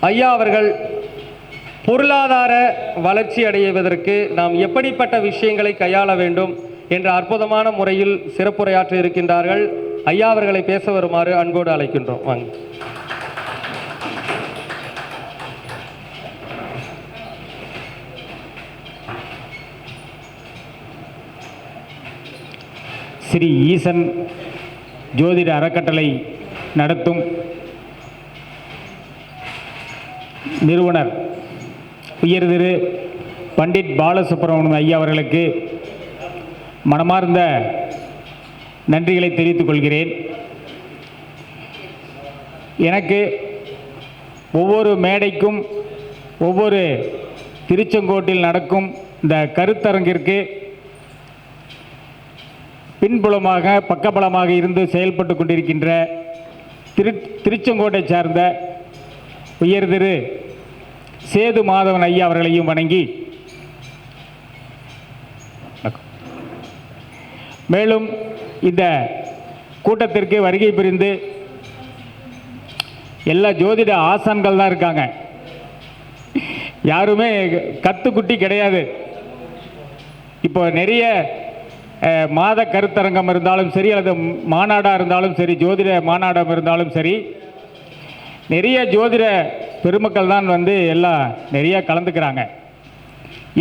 ஐயா அவர்கள் பொருளாதார வளர்ச்சி அடைவதற்கு நாம் எப்படிப்பட்ட விஷயங்களை கையாள வேண்டும் என்ற அற்புதமான முறையில் சிறப்புரையாற்ற இருக்கின்றார்கள். ஐயா அவர்களை பேச வருமாறு அன்போடு அழைக்கின்றோம். வாங்க. ஸ்ரீ ஈசன் ஜோதிட அறக்கட்டளை நடத்தும் நிறுவனர் உயர் திரு பண்டிட் பாலசுப்ரமணியம் ஐயா அவர்களுக்கு மனமார்ந்த நன்றிகளை தெரிவித்துக் கொள்கிறேன். எனக்கு ஒவ்வொரு மேடைக்கும் ஒவ்வொரு திருச்செங்கோட்டில் நடக்கும் இந்த கருத்தரங்கிற்கு பின்புலமாக பக்கபலமாக இருந்து செயல்பட்டு கொண்டிருக்கின்ற திரு திருச்செங்கோட்டை சார்ந்த உயர் திரு சேது மாதவன் ஐயா அவர்களையும் வணங்கி மேலும் இந்த கூட்டத்திற்கு வருகை புரிந்து எல்லா ஜோதிட ஆசான்கள் தான் இருக்காங்க. யாருமே கத்துக்குட்டி கிடையாது. இப்போ நிறைய மாத கருத்தரங்கம் இருந்தாலும் சரி அல்லது மாநாடாக இருந்தாலும் சரி ஜோதிட மாநாடம் இருந்தாலும் சரி நிறைய ஜோதிட பெருமக்கள் தான் வந்து எல்லாம் நிறையா கலந்துக்கிறாங்க.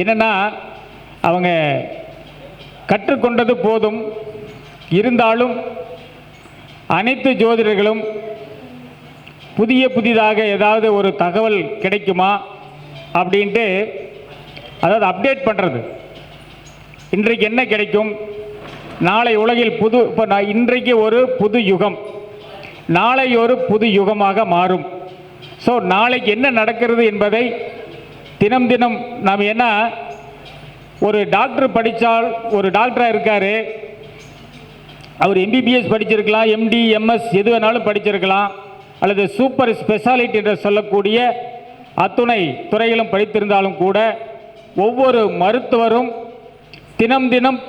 என்னென்னா அவங்க கற்றுக்கொண்டது போதும் இருந்தாலும் அனைத்து ஜோதிடர்களும் புதிய புதிதாக ஏதாவது ஒரு தகவல் கிடைக்குமா அப்படின்ட்டு அதாவது அப்டேட் பண்ணுறது இன்றைக்கு என்ன கிடைக்கும்? நாளை உலகில் புது இப்போ நான் இன்றைக்கு ஒரு புது யுகம். நாளை ஒரு புது யுகமாக மாறும். ஸோ நாளைக்கு என்ன நடக்கிறது என்பதை தினம் தினம் நாம் என்ன ஒரு டாக்டர் படித்தால் ஒரு டாக்டராக இருக்கார். அவர் எம்பிபிஎஸ் படிச்சிருக்கலாம் எம்டி எம்எஸ் எது வேணாலும் படிச்சிருக்கலாம். அல்லது சூப்பர் ஸ்பெஷாலிட்டி என்று சொல்லக்கூடிய அத்துணை துறைகளும் படித்திருந்தாலும் கூட ஒவ்வொரு மருத்துவரும் தினம் தினம்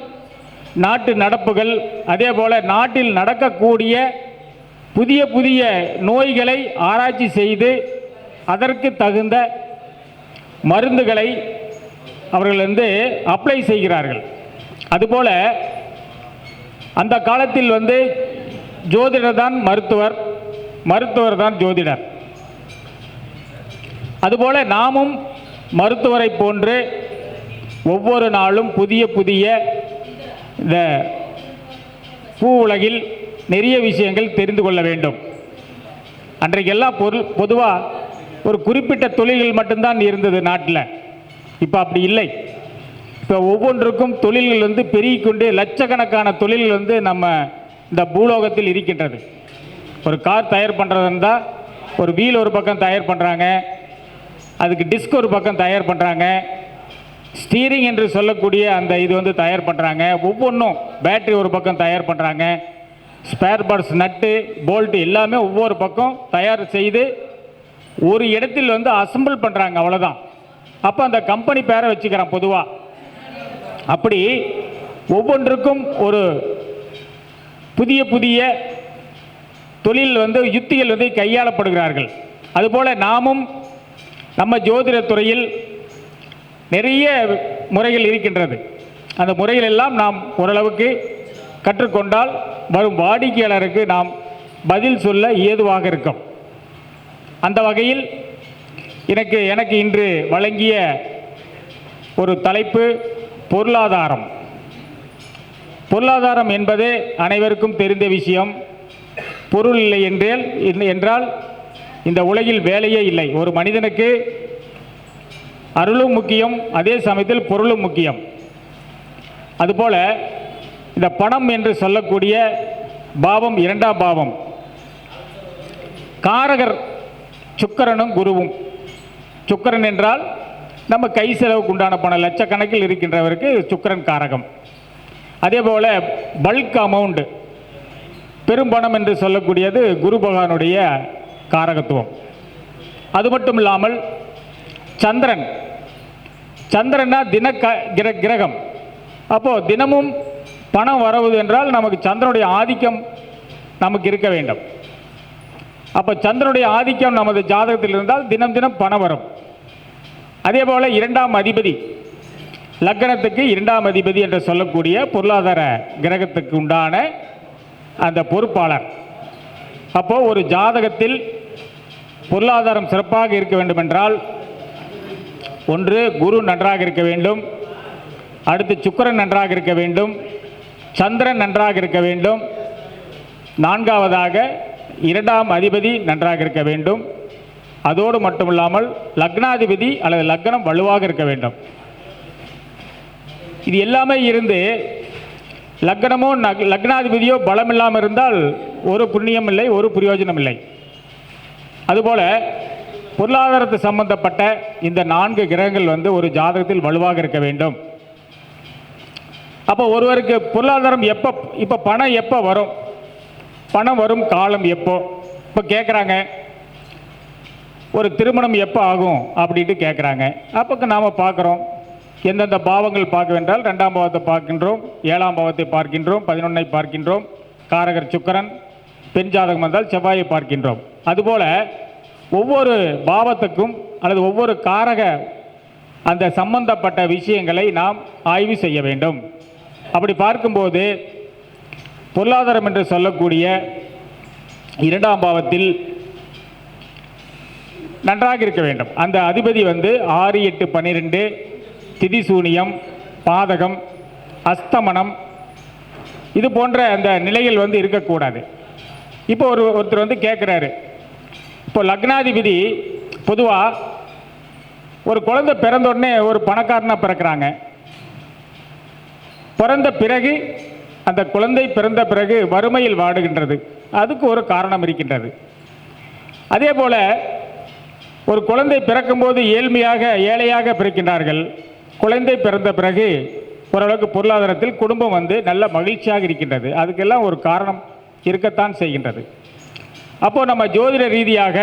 நாட்டு நடப்புகள் அதே போல் நாட்டில் நடக்கக்கூடிய புதிய புதிய நோய்களை ஆராய்ச்சி செய்து அதற்கு தகுந்த மருந்துகளை அவர்கள் வந்து அப்ளை செய்கிறார்கள். அதுபோல் அந்த காலத்தில் வந்து ஜோதிடர் தான் மருத்துவர் மருத்துவர் தான் ஜோதிடர். அதுபோல் நாமும் மருத்துவரை போன்று ஒவ்வொரு நாளும் புதிய புதிய இந்த பூ உலகில் நிறைய விஷயங்கள் தெரிந்து கொள்ள வேண்டும். அன்றைக்கெல்லாம் பொருள் பொதுவாக ஒரு குறிப்பிட்ட தொழில்கள் மட்டும்தான் இருந்தது நாட்டில். இப்போ அப்படி இல்லை. இப்போ ஒவ்வொன்றுக்கும் தொழில்கள் வந்து பெருகிக்கொண்டு லட்சக்கணக்கான தொழில்கள் வந்து நம்ம இந்த பூலோகத்தில் இருக்கின்றது. ஒரு கார் தயார் பண்ணுறது இருந்தால் ஒரு வீல் ஒரு பக்கம் தயார் பண்ணுறாங்க அதுக்கு டிஸ்க் ஒரு பக்கம் தயார் பண்ணுறாங்க ஸ்டீரிங் என்று சொல்லக்கூடிய அந்த இது வந்து தயார் பண்ணுறாங்க ஒவ்வொன்றும் பேட்டரி ஒரு பக்கம் தயார் பண்ணுறாங்க ஸ்பேர் பார்ட்ஸ் நட்டு போல்ட்டு எல்லாமே ஒவ்வொரு பக்கம் தயார் செய்து ஒரு இடத்தில் வந்து அசம்பிள் பண்ணுறாங்க அவ்வளோதான் அப்போ அந்த கம்பெனி பேரை வச்சுக்கிறான் பொதுவாக அப்படி ஒவ்வொன்றுக்கும் ஒரு புதிய புதிய தொழில் வந்து யுத்திகள் வந்து கையாளப்படுகிறார்கள். அதுபோல் நாமும் நம்ம ஜோதிட துறையில் நிறைய முறைகள் இருக்கின்றது. அந்த முறைகளெல்லாம் நாம் ஓரளவுக்கு கற்றுக்கொண்டால் வரும் வாடிக்கையாளருக்கு நாம் பதில் சொல்ல ஏதுவாக இருக்கும். அந்த வகையில் எனக்கு எனக்கு இன்று வழங்கிய ஒரு தலைப்பு பொருளாதாரம். பொருளாதாரம் என்பது அனைவருக்கும் தெரிந்த விஷயம். பொருள் இல்லை என்றால் என்றால் இந்த உலகில் வேலையே இல்லை. ஒரு மனிதனுக்கு அருளும் முக்கியம் அதே சமயத்தில் பொருளும் முக்கியம். அதுபோல இந்த பணம் என்று சொல்லக்கூடிய பாவம் இரண்டாம் பாவம். காரகர் சுக்கரனும் குருவும். சுக்கரன் என்றால் நம்ம கை செலவுக்கு உண்டான பணம். லட்சக்கணக்கில் இருக்கின்றவருக்கு சுக்கரன் காரகம். அதே போல் பல்க் அமௌண்ட் பெரும்பணம் என்று சொல்லக்கூடியது குரு பகவானுடைய காரகத்துவம். அது மட்டும் இல்லாமல் சந்திரன். சந்திரனா தின க கிர கிரகம். அப்போது தினமும் பணம் வரவுது என்றால் நமக்கு சந்திரனுடைய ஆதிக்கம் நமக்கு இருக்க வேண்டும். அப்போ சந்திரனுடைய ஆதிக்கம் நமது ஜாதகத்தில் இருந்தால் தினம் தினம் பணம் வரும். அதே போல் இரண்டாம் அதிபதி லக்னத்துக்கு இரண்டாம் அதிபதி என்று சொல்லக்கூடிய பொருளாதார கிரகத்துக்கு உண்டான அந்த பொறுப்பாளர். அப்போது ஒரு ஜாதகத்தில் பொருளாதாரம் சிறப்பாக இருக்க வேண்டுமென்றால் ஒன்று குரு நன்றாக இருக்க வேண்டும். அடுத்து சுக்கரன் நன்றாக இருக்க வேண்டும். சந்திரன் நன்றாக இருக்க வேண்டும். நான்காவதாக இரண்டாம் அதிபதி நன்றாக இருக்க வேண்டும். அதோடு மட்டுமில்லாமல் லக்னாதிபதி அல்லது லக்னம் வலுவாக இருக்க வேண்டும். இது எல்லாமே இருந்து லக்னமோ நக்- லக்னாதிபதியோ பலம் இல்லாமல் இருந்தால் ஒரு புண்ணியம் இல்லை ஒரு பிரயோஜனம் இல்லை. அதுபோல பொருளாதாரத்து சம்பந்தப்பட்ட இந்த நான்கு கிரகங்கள் வந்து ஒரு ஜாதகத்தில் வலுவாக இருக்க வேண்டும். அப்போ ஒருவருக்கு பொருளாதாரம் எப்போ இப்போ பணம் எப்போ வரும்? பணம் வரும் காலம் எப்போ? இப்போ கேட்குறாங்க ஒரு திருமணம் எப்போ ஆகும் அப்படின்ட்டு கேட்குறாங்க அப்போ நாம் பார்க்குறோம் எந்தெந்த பாவங்கள் பார்க்கவேன்றால் ரெண்டாம் பாவத்தை பார்க்கின்றோம் ஏழாம் பாவத்தை பார்க்கின்றோம் பதினொன்னை பார்க்கின்றோம் காரகர் சுக்கரன் பெண் ஜாதகம் வந்தால் செவ்வாயை பார்க்கின்றோம். அதுபோல் ஒவ்வொரு பாவத்துக்கும் அல்லது ஒவ்வொரு காரக அந்த சம்பந்தப்பட்ட விஷயங்களை நாம் ஆய்வு செய்ய வேண்டும். அப்படி பார்க்கும்போது பொருளாதாரம் என்று சொல்லக்கூடிய இரண்டாம் பாவத்தில் நன்றாக இருக்க வேண்டும். அந்த அதிபதி வந்து ஆறு எட்டு பன்னிரெண்டு திதிசூனியம் பாதகம் அஸ்தமனம் இது போன்ற அந்த நிலைகள் வந்து இருக்கக்கூடாது. இப்போ ஒரு ஒருத்தர் வந்து கேட்குறாரு இப்போ லக்னாதிபதி பொதுவாக ஒரு குழந்தை பிறந்த உடனே ஒரு பணக்காரனாக பிறக்கிறாங்க. பிறந்த பிறகு அந்த குழந்தை பிறந்த பிறகு வறுமையில் வாடுகின்றது. அதுக்கு ஒரு காரணம் இருக்கின்றது. அதே போல் ஒரு குழந்தை பிறக்கும்போது ஏழ்மையாக ஏழையாக பிறக்கின்றார்கள். குழந்தை பிறந்த பிறகு ஓரளவுக்கு பொருளாதாரத்தில் குடும்பம் வந்து நல்ல மகிழ்ச்சியாக இருக்கின்றது. அதுக்கெல்லாம் ஒரு காரணம் இருக்கத்தான் செய்கின்றது. அப்போ நம்ம ஜோதிட ரீதியாக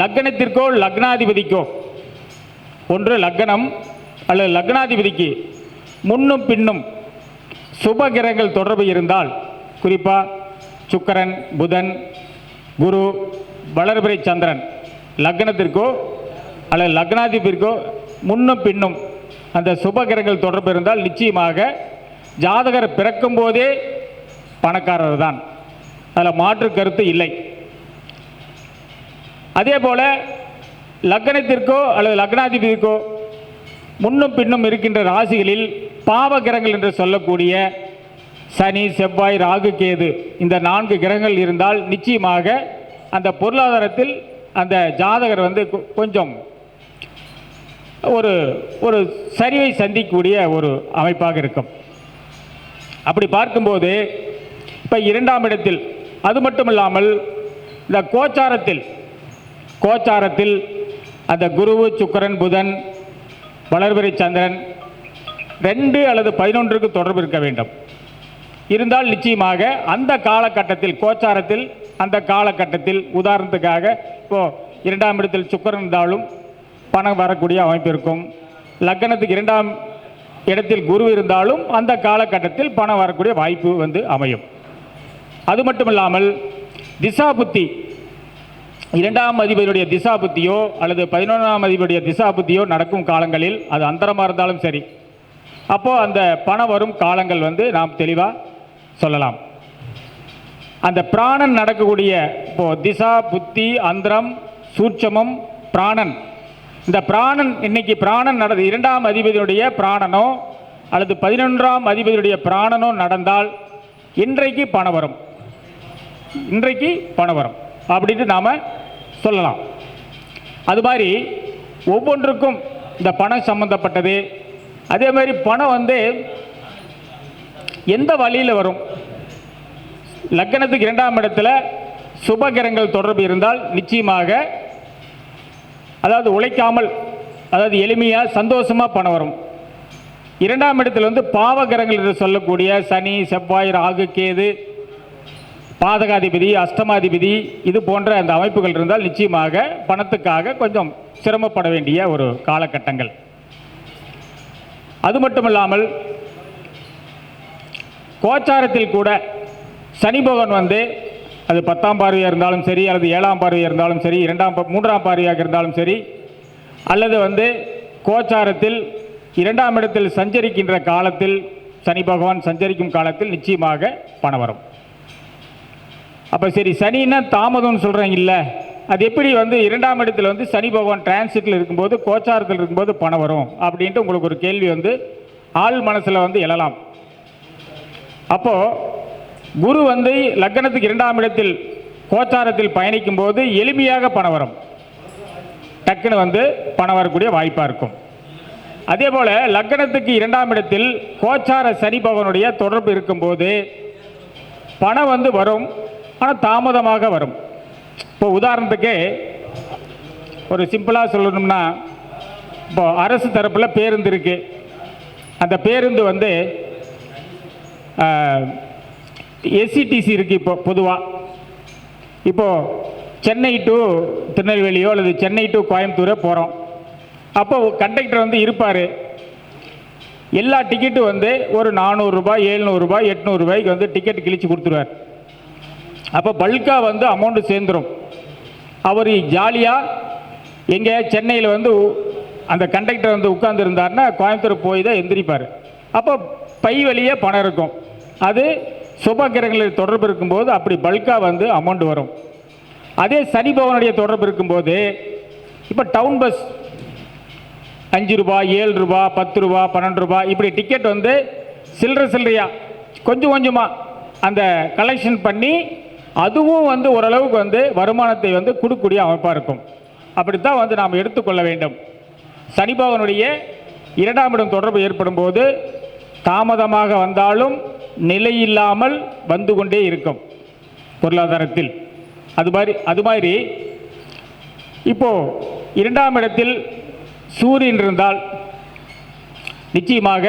லக்னத்திற்கோ லக்னாதிபதிக்கோ ஒன்று லக்னம் அல்லது லக்னாதிபதிக்கு முன்னும் பின்னும் சுப கிரகங்கள் தொடர்பு இருந்தால் குறிப்பாக சுக்கரன் புதன் குரு வளர்பிறை சந்திரன் லக்னத்திற்கோ அல்லது லக்னாதிப்பிற்கோ முன்னும் பின்னும் அந்த சுப கிரகங்கள் தொடர்பு இருந்தால் நிச்சயமாக ஜாதகர் பிறக்கும் போதே பணக்காரர் தான். அதில் மாற்று கருத்து இல்லை. அதே போல் லக்னத்திற்கோ அல்லது லக்னாதிபதிக்கோ முன்னும் பின்னும் இருக்கின்ற ராசிகளில் பாவ கிரகங்கள் என்று சொல்லக்கூடிய சனி செவ்வாய் ராகு கேது இந்த நான்கு கிரகங்கள் இருந்தால் நிச்சயமாக அந்த பொருளாதாரத்தில் அந்த ஜாதகர் வந்து கொஞ்சம் ஒரு ஒரு சரிவை சந்திக்கக்கூடிய ஒரு அமைப்பாக இருக்கும். அப்படி பார்க்கும்போது இப்போ இரண்டாம் இடத்தில் அது மட்டுமில்லாமல் இந்த கோச்சாரத்தில் கோச்சாரத்தில் அந்த குருவு சுக்கிரன் புதன் வளர்பிறை சந்திரன் ரெண்டு அல்லது பதினொன்றுக்கு தொடர்பு இருக்க வேண்டும். இருந்தால் நிச்சயமாக அந்த காலகட்டத்தில் கோச்சாரத்தில் அந்த காலகட்டத்தில் உதாரணத்துக்காக இப்போது இரண்டாம் இடத்தில் சுக்கரன் இருந்தாலும் பணம் வரக்கூடிய அமைப்பு இருக்கும். லக்னத்துக்கு இரண்டாம் இடத்தில் குரு இருந்தாலும் அந்த காலகட்டத்தில் பணம் வரக்கூடிய வாய்ப்பு வந்து அமையும். அது மட்டுமில்லாமல் திசா புத்தி. இரண்டாம் அதிபதியுடைய திசா புத்தியோ அல்லது பதினொன்றாம் அதிபதியுடைய திசா புத்தியோ நடக்கும் காலங்களில் அது அந்தரமாக இருந்தாலும் சரி அப்போ அந்த பணம் வரும் காலங்கள் வந்து நாம் தெளிவாக சொல்லலாம். அந்த பிராணன் நடக்கக்கூடிய இப்போ திசா புத்தி அந்தரம் சூட்சமம் பிராணன். இந்த பிராணன் இன்னைக்கு பிராணன் நடந்த இரண்டாம் அதிபதியுடைய பிராணனோ அல்லது பதினொன்றாம் அதிபதியுடைய பிராணனோ நடந்தால் இன்றைக்கு பணம் வரும். இன்றைக்கு பணம் வரும். அப்படின்ட்டு நாம் சொல்லலாம். அது மாதிரி ஒவ்வொன்றுக்கும் இந்த பணம் சம்பந்தப்பட்டது அதே மாதிரி பணம் வந்து எந்த வழியில் வரும்? லக்னத்துக்கு இரண்டாம் இடத்துல சுபகிரங்கள் தொடர்பு இருந்தால் நிச்சயமாக அதாவது உழைக்காமல் அதாவது எளிமையாக சந்தோஷமாக பணம் வரும். இரண்டாம் இடத்துல வந்து பாவகிரகங்கள் என்று சொல்லக்கூடிய சனி செவ்வாய் ராகு கேது பாதகாதிபதி அஷ்டமாதிபதி இது போன்ற அந்த அமைப்புகள் இருந்தால் நிச்சயமாக பணத்துக்காக கொஞ்சம் சிரமப்பட வேண்டிய ஒரு காலகட்டங்கள். அது மட்டுமல்லாமல் கோச்சாரத்தில் கூட சனி பகவான் வந்து அது பத்தாம் பார்வையாக இருந்தாலும் சரி அல்லது ஏழாம் பார்வையாக இருந்தாலும் சரி இரண்டாம் மூன்றாம் பார்வையாக இருந்தாலும் சரி அல்லது வந்து கோச்சாரத்தில் இரண்டாம் இடத்தில் சஞ்சரிக்கின்ற காலத்தில் சனி பகவான் சஞ்சரிக்கும் காலத்தில் நிச்சயமாக பணம் வரும் அப்போ சரி சனின்னா தாமதம்னு சொல்கிறேன் இல்லை அது எப்படி வந்து இரண்டாம் இடத்துல வந்து சனி பகவான் டிரான்சிட்டில் இருக்கும்போது கோச்சாரத்தில் இருக்கும்போது பணம் வரும் அப்படின்ட்டு உங்களுக்கு ஒரு கேள்வி வந்து ஆள் மனசில் வந்து எழலாம். அப்போது குரு வந்து லக்னத்துக்கு இரண்டாம் இடத்தில் கோச்சாரத்தில் பயணிக்கும் போது எளிமையாக பணம் வரும். டக்குன்னு வந்து பணம் வரக்கூடிய வாய்ப்பாக இருக்கும். அதே போல் லக்னத்துக்கு இரண்டாம் இடத்தில் கோச்சார சனி பகவனுடைய தொடர்பு இருக்கும்போது பணம் வந்து வரும் ஆனால் தாமதமாக வரும். இப்போ உதாரணத்துக்கு ஒரு சிம்பிளாக சொல்லணும்னா இப்போ அரசு தரப்பில் பேருந்து இருக்குது அந்த பேருந்து வந்து எஸ்சிடிசி இருக்குது இப்போ பொதுவாக இப்போது சென்னை டு திருநெல்வேலியோ அல்லது சென்னை டு கோயம்புத்தூரோ போகிறோம் அப்போ கண்டக்டர் வந்து இருப்பார். எல்லா டிக்கெட்டும் வந்து ஒரு நானூறுரூபா எழுநூறுபா எட்நூறுபாய்க்கு வந்து டிக்கெட் கிழிச்சு கொடுத்துருவார். அப்போ பல்காக வந்து அமௌண்ட்டு சேர்ந்துடும் அவர் ஜாலியாக எங்கே சென்னையில் வந்து அந்த கண்டக்டர் வந்து உட்காந்துருந்தாருன்னா கோயம்புத்தூர் போய் தான் எந்திரிப்பார். அப்போ பை வழியே பணம் இருக்கும். அது சுப கிரகங்களில் தொடர்பு இருக்கும்போது அப்படி பல்காக வந்து அமௌண்ட் வரும். அதே சனி பவனுடைய தொடர்பு இருக்கும்போது இப்போ டவுன் பஸ் அஞ்சு ரூபா ஏழு ரூபா பத்து ரூபா பன்னெண்டு ரூபா இப்படி டிக்கெட் வந்து சில்லற சில்லறையாக கொஞ்சம் கொஞ்சமாக அந்த கலெக்ஷன் பண்ணி அதுவும் வந்து ஓரளவுக்கு வந்து வருமானத்தை வந்து கொடுக்கக்கூடிய அமைப்பாக இருக்கும். அப்படித்தான் வந்து நாம் எடுத்துக்கொள்ள வேண்டும். சனிபவனுடைய இரண்டாம் இடம் தொடர்பு ஏற்படும் போது தாமதமாக வந்தாலும் நிலையில்லாமல் வந்து கொண்டே இருக்கும் பொருளாதாரத்தில். அது மாதிரி அது மாதிரி இப்போது இரண்டாம் இடத்தில் சூரியன் இருந்தால் நிச்சயமாக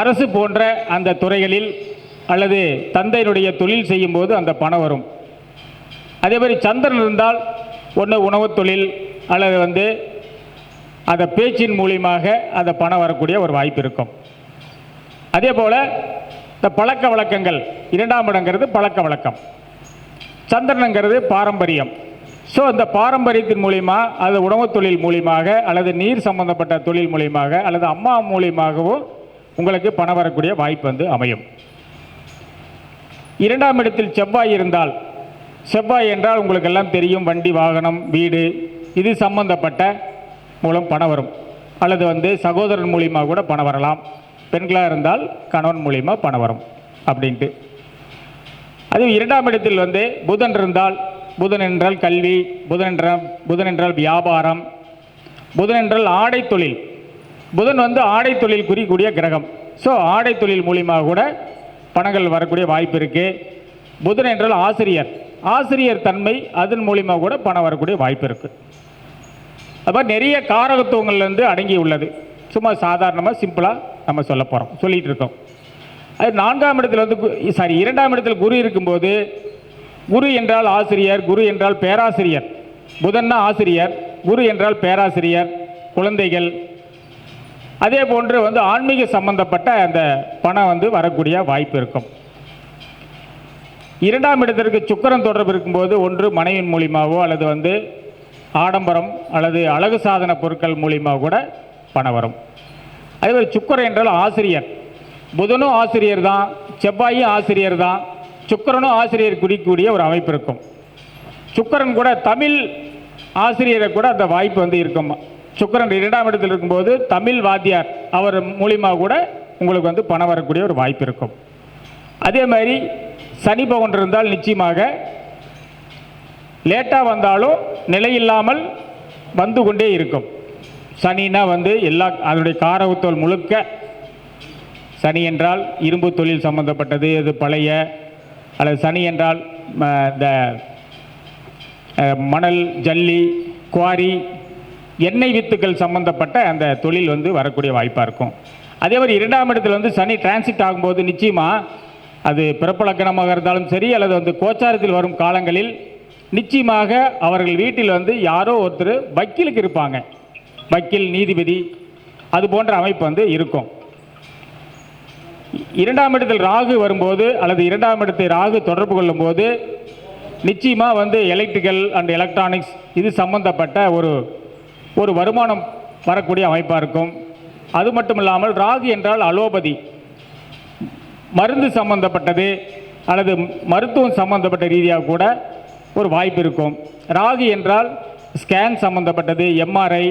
அரசு போன்ற அந்த துறைகளில் அல்லது தந்தையினுடைய தொழில் செய்யும் போது அந்த பணம் வரும். அதே மாதிரி சந்திரன் இருந்தால் ஒன்று உணவு தொழில் அல்லது வந்து அந்த பேச்சின் மூலியமாக அந்த பணம் வரக்கூடிய ஒரு வாய்ப்பு இருக்கும். அதே போல் இந்த பழக்க வழக்கங்கள் இரண்டாம் இடங்கிறது பழக்க வழக்கம். சந்திரனுங்கிறது பாரம்பரியம். ஸோ அந்த பாரம்பரியத்தின் மூலிமா அது உணவுத் தொழில் மூலியமாக அல்லது நீர் சம்பந்தப்பட்ட தொழில் மூலியமாக அல்லது அம்மா மூலியமாகவும் உங்களுக்கு பணம் வரக்கூடிய வாய்ப்பு வந்து அமையும். இரண்டாம் இடத்தில் செவ்வாய் இருந்தால் செவ்வாய் என்றால் உங்களுக்கு எல்லாம் தெரியும் வண்டி வாகனம் வீடு இது சம்பந்தப்பட்ட மூலம் பணம் வரும். அல்லது வந்து சகோதரன் மூலியமாக கூட பணம் வரலாம். பெண்களாக இருந்தால் கணவன் மூலியமாக பணம் வரும் அப்படின்ட்டு. அது இரண்டாம் இடத்தில் வந்து புதன் இருந்தால் புதன் என்றால் கல்வி புதன் என்றால் புதன் என்றால் வியாபாரம் புதன் என்றால் ஆடை தொழில். புதன் வந்து ஆடை தொழில் குறிக்கூடிய கிரகம். ஸோ ஆடை தொழில் மூலியமாக கூட பணங்கள் வரக்கூடிய வாய்ப்பு இருக்குது புதன் என்றால் ஆசிரியர். ஆசிரியர் தன்மை அதன் மூலியமாக கூட பணம் வரக்கூடிய வாய்ப்பு இருக்குது அது மாதிரி நிறைய காரகத்துவங்கள்லேருந்து அடங்கி உள்ளது. சும்மா சாதாரணமாக சிம்பிளாக நம்ம சொல்ல போகிறோம் சொல்லிகிட்டு இருக்கோம். அது நான்காம் இடத்துல வந்து கு- சாரி இரண்டாம் இடத்துல குரு இருக்கும்போது குரு என்றால் ஆசிரியர் குரு என்றால் பேராசிரியர். புதன்னா ஆசிரியர் குரு என்றால் பேராசிரியர் குழந்தைகள் அதே போன்று வந்து ஆன்மீக சம்பந்தப்பட்ட அந்த பணம் வந்து வரக்கூடிய வாய்ப்பு இருக்கும். இரண்டாம் இடத்திற்கு சுக்கரன் தொடர்பு இருக்கும்போது ஒன்று மனைவின் மூலியமாகவோ அல்லது வந்து ஆடம்பரம் அல்லது அழகு சாதன பொருட்கள் மூலியமாக கூட பணம் வரும். அதே மாதிரி சுக்கரன் என்றால் ஆசிரியர். புதனும் ஆசிரியர் தான் செவ்வாயும் ஆசிரியர் தான் சுக்கரனும் ஆசிரியர் குறிக்கக்கூடிய ஒரு அமைப்பு இருக்கும். சுக்கரன் கூட தமிழ் ஆசிரியரை கூட அந்த வாய்ப்பு வந்து இருக்கும். சுக்கிரன் இரண்டாம் இடத்தில் இருக்கும்போது தமிழ் வாத்தியார் அவர் மூலியமாக கூட உங்களுக்கு வந்து பணம் வரக்கூடிய ஒரு வாய்ப்பு இருக்கும். அதே மாதிரி சனி பவன் இருந்தால் நிச்சயமாக லேட்டாக வந்தாலும் நிலையில்லாமல் வந்து கொண்டே இருக்கும். சனினா வந்து எல்லா அதனுடைய காரகத்தோல் முழுக்க சனி என்றால் இரும்பு தொழில் சம்பந்தப்பட்டது இது பழைய அல்லது சனி என்றால் இந்த மணல் ஜல்லி குவாரி எண்ணெய் வித்துக்கள் சம்பந்தப்பட்ட அந்த தொழில் வந்து வரக்கூடிய வாய்ப்பாக இருக்கும். அதே மாதிரி இரண்டாம் இடத்துல வந்து சனி டிரான்சிட் ஆகும்போது நிச்சயமாக அது பிறப்பலக்கணமாக இருந்தாலும் சரி அல்லது வந்து கோச்சாரத்தில் வரும் காலங்களில் நிச்சயமாக அவர்கள் வீட்டில் வந்து யாரோ ஒருத்தர் வக்கீலுக்கு இருப்பாங்க. வக்கீல் நீதிபதி அது போன்ற அமைப்பு வந்து இருக்கும். இரண்டாம் இடத்தில் ராகு வரும்போது அல்லது இரண்டாம் இடத்தை ராகு தொடர்பு கொள்ளும்போது நிச்சயமாக வந்து எலக்ட்ரிக்கல் அண்ட் எலக்ட்ரானிக்ஸ் இது சம்பந்தப்பட்ட ஒரு ஒரு வருமானம் வரக்கூடிய அமைப்பாக இருக்கும். அது மட்டும் இல்லாமல் ராகு என்றால் அலோபதி. மருந்து சம்பந்தப்பட்டது அல்லது மருத்துவம் சம்பந்தப்பட்ட ரீதியாக கூட ஒரு வாய்ப்பு இருக்கும். ராகு என்றால் ஸ்கேன் சம்பந்தப்பட்டது எம்ஆர்ஐ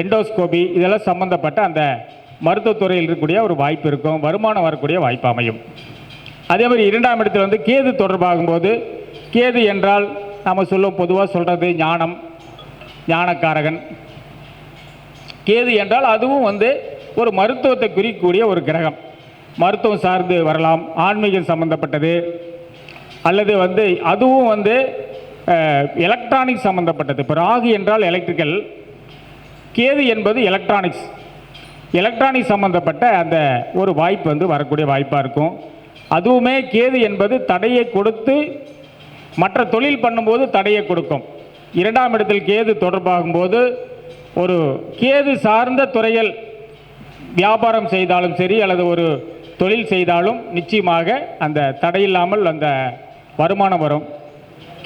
எண்டோஸ்கோபி இதெல்லாம் சம்பந்தப்பட்ட அந்த மருத்துவத்துறையில் இருக்கக்கூடிய ஒரு வாய்ப்பு இருக்கும். வருமானம் வரக்கூடிய வாய்ப்பு அமையும். அதே மாதிரி இரண்டாம் இடத்தில் வந்து கேது தொடர்பாகும்போது கேது என்றால் நம்ம சொல்லும் பொதுவாக சொல்கிறது ஞானம். ஞானக்காரகன். கேது என்றால் அதுவும் வந்து ஒரு மருத்துவத்தை குறிக்கக்கூடிய ஒரு கிரகம். மருத்துவம் சார்ந்து வரலாம் ஆன்மீகம் சம்பந்தப்பட்டது. அல்லது வந்து அதுவும் வந்து எலக்ட்ரானிக்ஸ் சம்பந்தப்பட்டது. இப்போ ராகு என்றால் எலக்ட்ரிக்கல் கேது என்பது எலக்ட்ரானிக்ஸ் எலக்ட்ரானிக்ஸ் சம்பந்தப்பட்ட அந்த ஒரு வாய்ப்பு வந்து வரக்கூடிய வாய்ப்பாக இருக்கும். அதுவுமே கேது என்பது தடையை கொடுத்து மற்ற தொழில் பண்ணும்போது தடையை கொடுக்கும். இரண்டாம் இடத்தில் கேது தொடர்பாகும்போது ஒரு கேது சார்ந்த துறையில் வியாபாரம் செய்தாலும் சரி அல்லது ஒரு தொழில் செய்தாலும் நிச்சயமாக அந்த தடையில்லாமல் அந்த வருமானம் வரும்.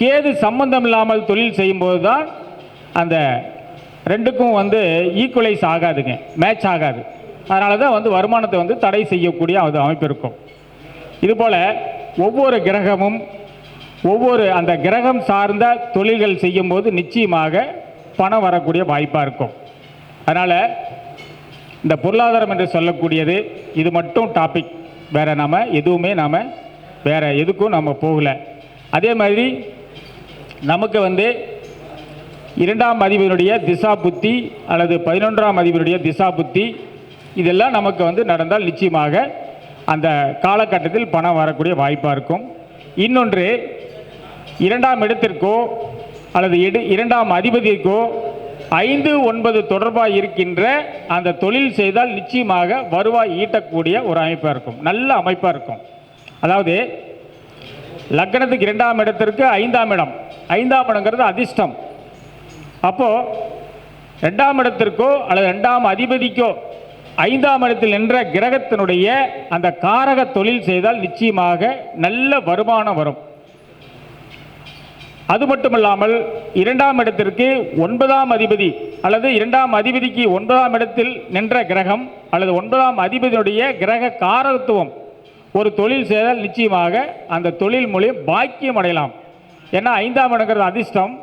கேது சம்பந்தம் இல்லாமல் தொழில் செய்யும்போது தான் அந்த ரெண்டுக்கும் வந்து ஈக்குவலைஸ் ஆகாதுங்க மேட்ச் ஆகாது. அதனால தான் வந்து வருமானத்தை வந்து தடை செய்யக்கூடிய அது அமைப்பு இருக்கும். இதுபோல் ஒவ்வொரு கிரகமும் ஒவ்வொரு அந்த கிரகம் சார்ந்த தொழில்கள் செய்யும்போது நிச்சயமாக பணம் வரக்கூடிய வாய்ப்பாக இருக்கும். அதனால் இந்த பொருளாதாரம் என்று சொல்லக்கூடியது இது மட்டும் டாபிக் வேறு நாம் எதுவுமே நாம் வேறு எதுக்கும் நம்ம போகலை. அதே மாதிரி நமக்கு வந்து இரண்டாம் அதிபருடைய திசா புத்தி அல்லது பதினொன்றாம் அதிபருடைய திசா புத்தி இதெல்லாம் நமக்கு வந்து நடந்தால் நிச்சயமாக அந்த காலகட்டத்தில் பணம் வரக்கூடிய வாய்ப்பாக இருக்கும். இன்னொன்று இரண்டாம் இடத்திற்கோ அல்லது எடு இரண்டாம் அதிபதிக்கோ ஐந்து ஒன்பது தொடர்பாக இருக்கின்ற அந்த தொழில் செய்தால் நிச்சயமாக வருவாய் ஈட்டக்கூடிய ஒரு அமைப்பாக இருக்கும். நல்ல அமைப்பாக இருக்கும். அதாவது லக்னத்துக்கு இரண்டாம் இடத்திற்கு ஐந்தாம் இடம். ஐந்தாம் இடங்கிறது அதிர்ஷ்டம். அப்போது ரெண்டாம் இடத்திற்கோ அல்லது ரெண்டாம் அதிபதிக்கோ ஐந்தாம் இடத்தில் நின்ற கிரகத்தினுடைய அந்த காரக தொழில் செய்தால் நிச்சயமாக நல்ல வருமானம் வரும். அது மட்டுமல்லாமல் இரண்டாம் இடத்திற்கு ஒன்பதாம் அதிபதி அல்லது இரண்டாம் அதிபதிக்கு ஒன்பதாம் இடத்தில் நின்ற கிரகம் அல்லது ஒன்பதாம் அதிபதியுடைய கிரக காரகத்துவம். ஒரு தொழில் செய்தால் நிச்சயமாக அந்த தொழில் மூலியம் பாக்கியம் அடையலாம். ஏன்னா ஐந்தாம் இடங்கிறது அதிர்ஷ்டம்.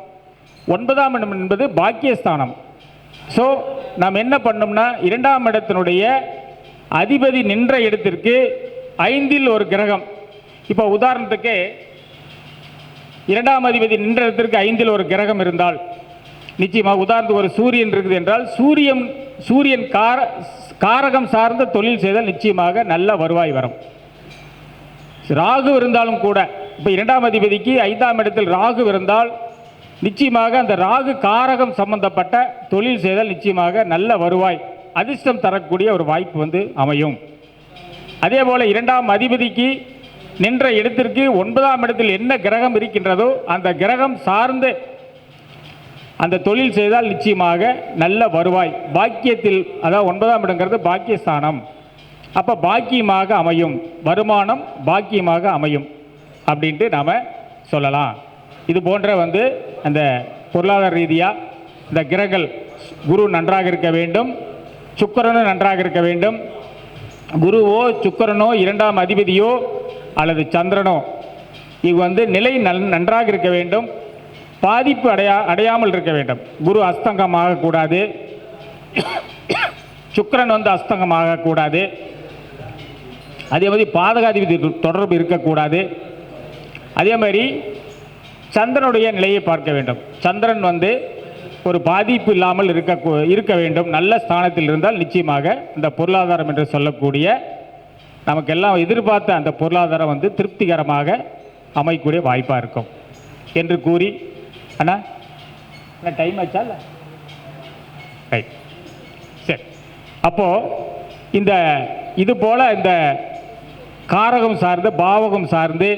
ஒன்பதாம் இடம் என்பது பாக்கியஸ்தானம். ஸோ நாம் என்ன பண்ணோம்னா இரண்டாம் இடத்தினுடைய அதிபதி நின்ற இடத்திற்கு ஐந்தில் ஒரு கிரகம். இப்போ உதாரணத்துக்கு இரண்டாம் அதிபதி நின்ற இடத்திற்கு ஐந்தில் ஒரு கிரகம் இருந்தால் நிச்சயமாக உதாரணத்துக்கு ஒரு சூரியன் இருக்குது என்றால் சூரியன் சூரியன் கார காரகம் சார்ந்த தொழில் செய்தால் நிச்சயமாக நல்ல வருவாய் வரும். ராகு இருந்தாலும் கூட இப்போ இரண்டாம் அதிபதிக்கு ஐந்தாம் இடத்தில் ராகு இருந்தால் நிச்சயமாக அந்த ராகு காரகம் சம்பந்தப்பட்ட தொழில் செய்தால் நிச்சயமாக நல்ல வருவாய் அதிர்ஷ்டம் தரக்கூடிய ஒரு வாய்ப்பு வந்து அமையும். அதே போல் இரண்டாம் அதிபதிக்கு நின்ற இடத்திற்கு ஒன்பதாம் இடத்தில் என்ன கிரகம் இருக்கின்றதோ அந்த கிரகம் சார்ந்து அந்த தொழில் செய்தால் நிச்சயமாக நல்ல வருவாய். பாக்கியத்தில் அதாவது ஒன்பதாம் இடங்கிறது பாக்கியஸ்தானம். அப்போ பாக்கியமாக அமையும். வருமானம் பாக்கியமாக அமையும். அப்படின்ட்டு நாம் சொல்லலாம். இது போன்ற வந்து அந்த பொருளாதார ரீதியாக இந்த கிரகங்கள் குரு நன்றாக இருக்க வேண்டும். சுக்கரனும் நன்றாக இருக்க வேண்டும். குருவோ சுக்கரனோ இரண்டாம் அதிபதியோ அல்லது சந்திரனோ இது வந்து நிலை நல் நன்றாக இருக்க வேண்டும். பாதிப்பு அடையா அடையாமல் இருக்க வேண்டும். குரு அஸ்தங்கம் ஆகக்கூடாது சுக்கிரன் வந்து அஸ்தங்கமாகக்கூடாது அதே மாதிரி பாதகாதிபதி தொடர்பு இருக்கக்கூடாது. அதே மாதிரி சந்திரனுடைய நிலையை பார்க்க வேண்டும். சந்திரன் வந்து ஒரு பாதிப்பு இல்லாமல் இருக்க கூ- இருக்க வேண்டும். நல்ல ஸ்தானத்தில் இருந்தால் நிச்சயமாக இந்த பொருளாதாரம் என்று சொல்லக்கூடிய நமக்கெல்லாம் எதிர்பார்த்த அந்த பொருளாதாரம் வந்து திருப்திகரமாக அமையக்கூடிய வாய்ப்பாக இருக்கும் என்று கூறி அண்ணா அண்ணா டைம் ஆச்சா இல்லை? ரைட் சரி. அப்போது இந்த இது போல் இந்த காரகம் சார்ந்து பாவகம் சார்ந்து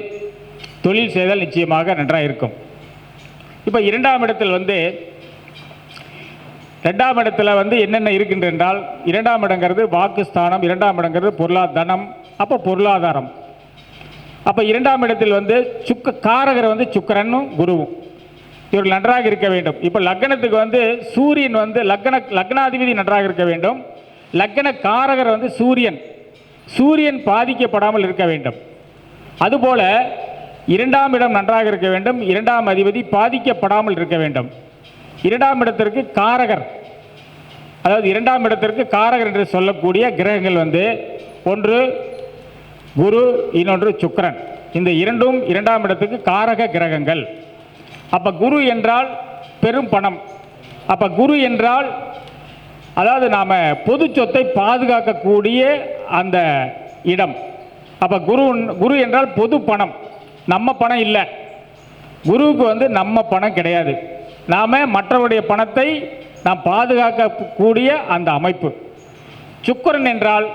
தொழில் செய்தால் நிச்சயமாக நன்றாக இருக்கும் இப்போ இரண்டாம் இடத்தில் வந்து ரெண்டாம் இடத்துல வந்து என்னென்ன இருக்கின்ற என்றால் இரண்டாம் இடங்கிறது வாக்குஸ்தானம் இரண்டாம் இடங்கிறது பொருளாதனம் அப்போ பொருளாதாரம். அப்போ இரண்டாம் இடத்தில் வந்து சுக்க காரகர் வந்து சுக்கரனும் குருவும். இவர்கள் நன்றாக இருக்க வேண்டும். இப்போ லக்னத்துக்கு வந்து சூரியன் வந்து லக்ன லக்னாதிபதி நன்றாக இருக்க வேண்டும். லக்ன காரகர் வந்து சூரியன். சூரியன் பாதிக்கப்படாமல் இருக்க வேண்டும். அதுபோல இரண்டாம் இடம் நன்றாக இருக்க வேண்டும். இரண்டாம் அதிபதி பாதிக்கப்படாமல் இருக்க வேண்டும். இரண்டாம் இடத்திற்கு காரகர். அதாவது இரண்டாம் இடத்திற்கு காரகர் என்று சொல்லக்கூடிய கிரகங்கள் வந்து ஒன்று குரு இன்னொன்று சுக்கரன். இந்த இரண்டும் இரண்டாம் இடத்துக்கு காரக கிரகங்கள். அப்போ குரு என்றால் பெரும் பணம். அப்போ குரு என்றால் அதாவது நாம் பொது சொத்தை பாதுகாக்கக்கூடிய அந்த இடம். அப்போ குரு குரு என்றால் பொது பணம். நம்ம பணம் இல்லை. குருவுக்கு வந்து நம்ம பணம் கிடையாது. நாம் மற்றவருடைய பணத்தை நாம் பாதுகாக்கக்கூடிய அந்த அமைப்பு. சுக்கரன் என்றால்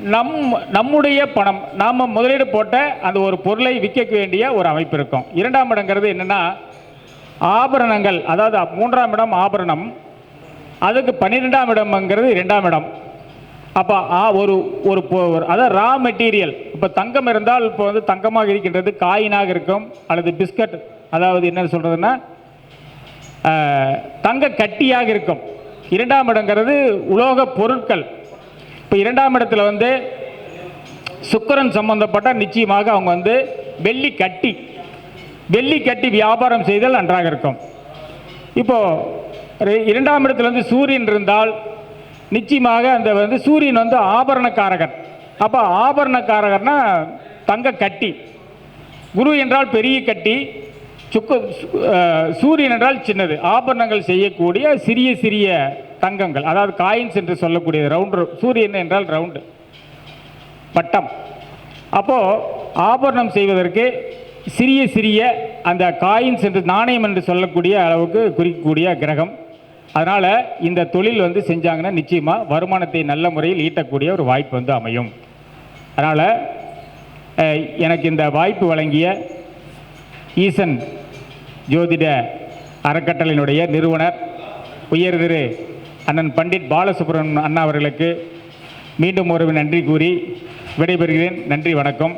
நம் நம்முடைய பணம். நாம் முதலீடு போட்ட அந்த ஒரு பொருளை விற்க வேண்டிய ஒரு அமைப்பு இருக்கும். இரண்டாம் இடங்கிறது என்னென்னா ஆபரணங்கள். அதாவது மூன்றாம் இடம் ஆபரணம். அதுக்கு பன்னிரெண்டாம் இடம்ங்கிறது இரண்டாம் இடம். அப்போ ஆ ஒரு ஒரு ஒரு- அதாவது ரா மெட்டீரியல் இப்போ தங்கம் இருந்தால் இப்போ வந்து தங்கமாக இருக்கின்றது காயினாக இருக்கும் அல்லது பிஸ்கட். அதாவது என்ன சொல்கிறதுன்னா தங்க கட்டியாக இருக்கும். இரண்டாம் இடங்கிறது உலோக பொருட்கள். இப்போ இரண்டாம் இடத்துல வந்து சுக்கிரன் சம்பந்தப்பட்ட நிச்சயமாக அவங்க வந்து வெள்ளி கட்டி வெள்ளி கட்டி வியாபாரம் செய்தால் நன்றாக இருக்கும். இப்போது இரண்டாம் இடத்துல வந்து சூரியன் இருந்தால் நிச்சயமாக அந்த வந்து சூரியன் வந்து ஆபரணக்காரகன். அப்போ ஆபரணக்காரகர்னா தங்க கட்டி. குரு என்றால் பெரிய கட்டி சுக்கு சு- சூரியன் என்றால் சின்னது. ஆபரணங்கள் செய்யக்கூடிய சிறிய சிறிய தங்கங்கள். அதாவது காயின்ஸ் என்று சொல்லக்கூடிய ரவுண்டு சூரியன் என்றால் ரவுண்டு பட்டம். அப்போது ஆபரணம் செய்வதற்கு சிறிய சிறிய அந்த காயின்ஸ் என்று நாணயம் என்று சொல்லக்கூடிய அளவுக்கு குறிக்கக்கூடிய கிரகம். அதனால் இந்த தொழில் வந்து செஞ்சாங்கன்னா நிச்சயமாக வருமானத்தை நல்ல முறையில் ஈட்டக்கூடிய ஒரு வாய்ப்பு வந்து அமையும். அதனால் எனக்கு இந்த வாய்ப்பு வழங்கிய ஈசன் ஜோதிட அறக்கட்டளையினுடைய நிறுவனர் உயர் திரு அண்ணன் பண்டிட் பாலசுப்ரமணியன் அண்ணா அவர்களுக்கு மீண்டும் ஒரு நன்றி கூறி விடைபெறுகிறேன். நன்றி வணக்கம்.